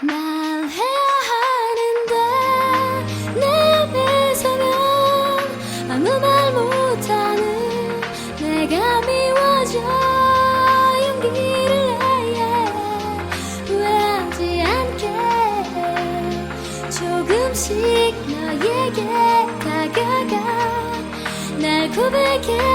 말해야 하는데 내 미소면 아무 말 못하는 내가 미워져 용기를 내야 후회하지 않게 조금씩 너에게 다가가 날 고백해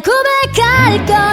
come calcola